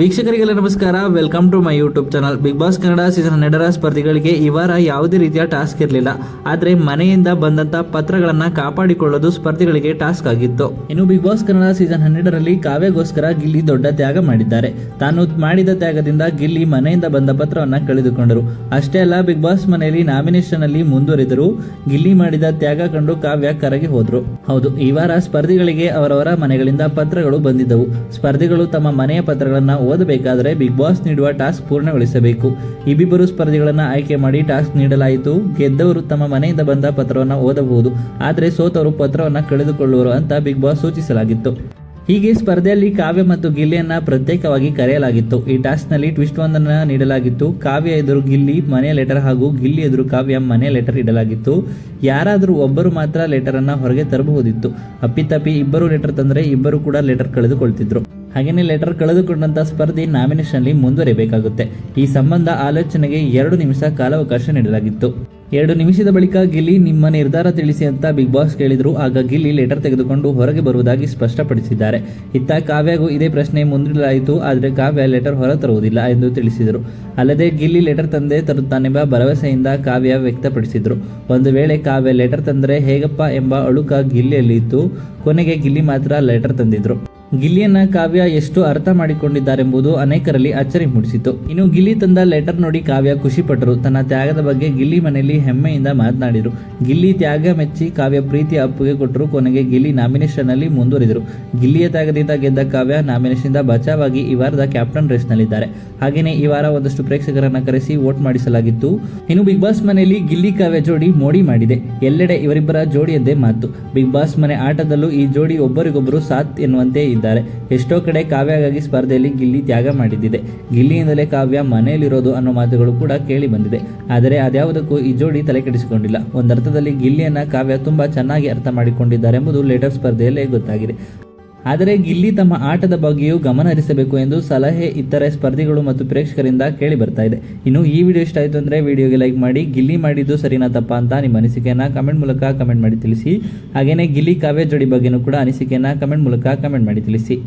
ವೀಕ್ಷಕರಿಗೆಲ್ಲ ನಮಸ್ಕಾರ. Welcome to my YouTube channel Bigg Boss Kannada season ಹನ್ನೆರಡರ ಸ್ಪರ್ಧಿಗಳಿಗೆ ಈ ವಾರ ಯಾವುದೇ ರೀತಿಯ ಟಾಸ್ಕ್ ಇರಲಿಲ್ಲ. ಆದರೆ ಮನೆಯಿಂದ ಬಂದಂತ ಪತ್ರಗಳನ್ನ ಕಾಪಾಡಿಕೊಳ್ಳೋದು ಸ್ಪರ್ಧಿಗಳಿಗೆ ಟಾಸ್ಕ್ ಆಗಿತ್ತು. ಇನ್ನು ಬಿಗ್ ಬಾಸ್ ಕನ್ನಡ ಸೀಸನ್ ಹನ್ನೆರಡರಲ್ಲಿ ಕಾವ್ಯಗೋಸ್ಕರ ಗಿಲ್ಲಿ ದೊಡ್ಡ ತ್ಯಾಗ ಮಾಡಿದ್ದಾರೆ. ತಾನು ಮಾಡಿದ ತ್ಯಾಗದಿಂದ ಗಿಲ್ಲಿ ಮನೆಯಿಂದ ಬಂದ ಪತ್ರವನ್ನ ಕಳೆದುಕೊಂಡರು. ಅಷ್ಟೇ ಅಲ್ಲ ಬಿಗ್ ಬಾಸ್ ಮನೆಯಲ್ಲಿ ನಾಮಿನೇಷನ್ ಅಲ್ಲಿ ಮುಂದುವರಿದರು ಗಿಲ್ಲಿ ಮಾಡಿದ ತ್ಯಾಗ ಕಂಡು ಕಾವ್ಯ ಕರಗಿ ಹೋದರು. ಹೌದು, ಈ ವಾರ ಸ್ಪರ್ಧಿಗಳಿಗೆ ಅವರವರ ಮನೆಗಳಿಂದ ಪತ್ರಗಳು ಬಂದಿದ್ದವು. ಸ್ಪರ್ಧಿಗಳು ತಮ್ಮ ಮನೆಯ ಪತ್ರಗಳನ್ನ ಓದಬೇಕಾದರೆ ಬಿಗ್ ಬಾಸ್ ನೀಡುವ ಟಾಸ್ಕ್ ಪೂರ್ಣಗೊಳಿಸಬೇಕು. ಇಬ್ಬಿಬ್ಬರು ಸ್ಪರ್ಧಿಗಳನ್ನು ಆಯ್ಕೆ ಮಾಡಿ ಟಾಸ್ಕ್ ನೀಡಲಾಯಿತು. ಗೆದ್ದವರು ತಮ್ಮ ಮನೆಯಿಂದ ಬಂದ ಪತ್ರವನ್ನು ಓದಬಹುದು. ಆದರೆ ಸೋತವರು ಪತ್ರವನ್ನು ಕಳೆದುಕೊಳ್ಳುವರು ಅಂತ ಬಿಗ್ ಬಾಸ್ ಸೂಚಿಸಲಾಗಿತ್ತು. ಹೀಗೆ ಸ್ಪರ್ಧೆಯಲ್ಲಿ ಕಾವ್ಯ ಮತ್ತು ಗಿಲ್ಲಿಯನ್ನ ಪ್ರತ್ಯೇಕವಾಗಿ ಕರೆಯಲಾಗಿತ್ತು. ಈ ಟಾಸ್ಕ್ನಲ್ಲಿ ಟ್ವಿಸ್ಟ್ ಒಂದನ್ನು ನೀಡಲಾಗಿತ್ತು. ಕಾವ್ಯ ಎದುರು ಗಿಲ್ಲಿ ಮನೆಯ ಲೆಟರ್ ಹಾಗೂ ಗಿಲ್ಲಿ ಎದುರು ಕಾವ್ಯ ಮನೆಯ ಲೆಟರ್ ಇಡಲಾಗಿತ್ತು. ಯಾರಾದರೂ ಒಬ್ಬರು ಮಾತ್ರ ಲೆಟರ್ ಅನ್ನ ಹೊರಗೆ ತರಬಹುದಿತ್ತು. ಅಪ್ಪಿತಪ್ಪಿ ಇಬ್ಬರು ಲೆಟರ್ ತಂದರೆ ಇಬ್ಬರು ಕೂಡ ಲೆಟರ್ ಕಳೆದುಕೊಳ್ತಿದ್ರು. ಹಾಗೆಯೇ ಲೆಟರ್ ಕಳೆದುಕೊಂಡಂತಹ ಸ್ಪರ್ಧಿ ನಾಮಿನೇಷನ್ ಅಲ್ಲಿ ಮುಂದುವರಿಬೇಕಾಗುತ್ತೆ. ಈ ಸಂಬಂಧ ಆಲೋಚನೆಗೆ ಎರಡು ನಿಮಿಷ ಕಾಲಾವಕಾಶ ನೀಡಲಾಗಿತ್ತು. ಎರಡು ನಿಮಿಷದ ಬಳಿಕ ಗಿಲ್ಲಿ ನಿಮ್ಮ ನಿರ್ಧಾರ ತಿಳಿಸಿ ಅಂತ ಬಿಗ್ ಬಾಸ್ ಕೇಳಿದ್ರು. ಆಗ ಗಿಲ್ಲಿ ಲೆಟರ್ ತೆಗೆದುಕೊಂಡು ಹೊರಗೆ ಬರುವುದಾಗಿ ಸ್ಪಷ್ಟಪಡಿಸಿದ್ದಾರೆ. ಇತ್ತ ಕಾವ್ಯಗೂ ಇದೇ ಪ್ರಶ್ನೆ ಮುಂದಿಡಲಾಯಿತು. ಆದರೆ ಕಾವ್ಯ ಲೆಟರ್ ಹೊರ ತರುವುದಿಲ್ಲ ಎಂದು ತಿಳಿಸಿದರು. ಅಲ್ಲದೆ ಗಿಲ್ಲಿ ಲೆಟರ್ ತಂದೆ ತರುತ್ತಾನೆಂಬ ಭರವಸೆಯಿಂದ ಕಾವ್ಯ ವ್ಯಕ್ತಪಡಿಸಿದರು. ಒಂದು ವೇಳೆ ಕಾವ್ಯ ಲೆಟರ್ ತಂದರೆ ಹೇಗಪ್ಪ ಎಂಬ ಅಳುಕ ಗಿಲ್ಲಿಯಲ್ಲಿತ್ತು. ಕೊನೆಗೆ ಗಿಲ್ಲಿ ಮಾತ್ರ ಲೆಟರ್ ತಂದಿದ್ರು. ಗಿಲ್ಲಿಯನ್ನ ಕಾವ್ಯ ಎಷ್ಟು ಅರ್ಥ ಮಾಡಿಕೊಂಡಿದ್ದಾರೆಂಬುದು ಅನೇಕರಲ್ಲಿ ಅಚ್ಚರಿ ಮೂಡಿಸಿತು ಇನ್ನು ಗಿಲ್ಲಿ ತಂದ ಲೆಟರ್ ನೋಡಿ ಕಾವ್ಯ ಖುಷಿಪಟ್ಟರು. ತನ್ನ ತ್ಯಾಗದ ಬಗ್ಗೆ ಗಿಲ್ಲಿ ಮನೆಯಲ್ಲಿ ಹೆಮ್ಮೆಯಿಂದ ಮಾತನಾಡಿದರು. ಗಿಲ್ಲಿ ತ್ಯಾಗ ಮೆಚ್ಚಿ ಕಾವ್ಯ ಪ್ರೀತಿ ಅಪ್ಪುಗೆ ಕೊಟ್ಟರು. ಕೊನೆಗೆ ಗಿಲ್ಲಿ ನಾಮಿನೇಷನ್ ಅಲ್ಲಿ ಮುಂದುವರಿದರು. ಗಿಲ್ಲಿಯ ತ್ಯಾಗದಿಂದ ಗೆದ್ದ ಕಾವ್ಯ ನಾಮಿನೇಷನ್ ಬಚಾವಾಗಿ ಈ ವಾರದ ಕ್ಯಾಪ್ಟನ್ ರೇಸ್ ನಲ್ಲಿದ್ದಾರೆ ಹಾಗೆಯೇ ಈ ವಾರ ಒಂದಷ್ಟು ಪ್ರೇಕ್ಷಕರನ್ನ ಕರೆಸಿ ವೋಟ್ ಮಾಡಿಸಲಾಗಿತ್ತು. ಇನ್ನು ಬಿಗ್ ಬಾಸ್ ಮನೆಯಲ್ಲಿ ಗಿಲ್ಲಿ ಕಾವ್ಯ ಜೋಡಿ ಮೋಡಿ ಮಾಡಿದೆ. ಎಲ್ಲೆಡೆ ಇವರಿಬ್ಬರ ಜೋಡಿಯದ್ದೇ ಮಾತು. ಬಿಗ್ ಬಾಸ್ ಮನೆ ಆಟದಲ್ಲೂ ಈ ಜೋಡಿ ಒಬ್ಬರಿಗೊಬ್ಬರು ಸಾತ್ ಎನ್ನುವಂತೆ ಇದ್ದಾರೆ. ಎಷ್ಟೋ ಕಡೆ ಕಾವ್ಯಗಾಗಿ ಸ್ಪರ್ಧೆಯಲ್ಲಿ ಗಿಲ್ಲಿ ತ್ಯಾಗ ಮಾಡಿದ್ದಿದೆ. ಗಿಲ್ಲಿಯಿಂದಲೇ ಕಾವ್ಯ ಮನೆಯಲ್ಲಿರೋದು ಅನ್ನೋ ಮಾತುಗಳು ಕೂಡ ಕೇಳಿ ಬಂದಿದೆ. ಆದರೆ ಅದ್ಯಾವುದಕ್ಕೂ ಈ ಜೋಡಿ ತಲೆ ಕೆಡಿಸಿಕೊಂಡಿಲ್ಲ. ಒಂದರ್ಥದಲ್ಲಿ ಗಿಲ್ಲಿಯನ್ನ ಕಾವ್ಯ ತುಂಬಾ ಚೆನ್ನಾಗಿ ಅರ್ಥ ಮಾಡಿಕೊಂಡಿದ್ದಾರೆ ಎಂಬುದು ಲೇಟರ್ ಸ್ಪರ್ಧೆಯಲ್ಲೇ ಗೊತ್ತಾಗಿದೆ. ಆದರೆ ಗಿಲ್ಲಿ ತಮ್ಮ ಆಟದ ಬಗ್ಗೆಯೂ ಗಮನ ಹರಿಸಬೇಕು ಎಂದು ಸಲಹೆ ಇತರೆ ಸ್ಪರ್ಧಿಗಳು ಮತ್ತು ಪ್ರೇಕ್ಷಕರಿಂದ ಕೇಳಿ ಬರ್ತಾ ಇದೆ. ಇನ್ನು ಈ ವಿಡಿಯೋ ಇಷ್ಟ ಆಯಿತು ಅಂದರೆ ವಿಡಿಯೋಗೆ ಲೈಕ್ ಮಾಡಿ, ಗಿಲ್ಲಿ ಮಾಡಿದ್ದು ಸರಿನಾ ತಪ್ಪಾ ಅಂತ ನಿಮ್ಮ ಅನಿಸಿಕೆಯನ್ನು ಕಮೆಂಟ್ ಮೂಲಕ ಕಮೆಂಟ್ ಮಾಡಿ ತಿಳಿಸಿ. ಹಾಗೆಯೇ ಗಿಲ್ಲಿ ಕಾವ್ಯ ಜೋಡಿ ಬಗ್ಗೆನೂ ಕೂಡ ಅನಿಸಿಕೆಯನ್ನು ಕಮೆಂಟ್ ಮೂಲಕ ಕಮೆಂಟ್ ಮಾಡಿ ತಿಳಿಸಿ.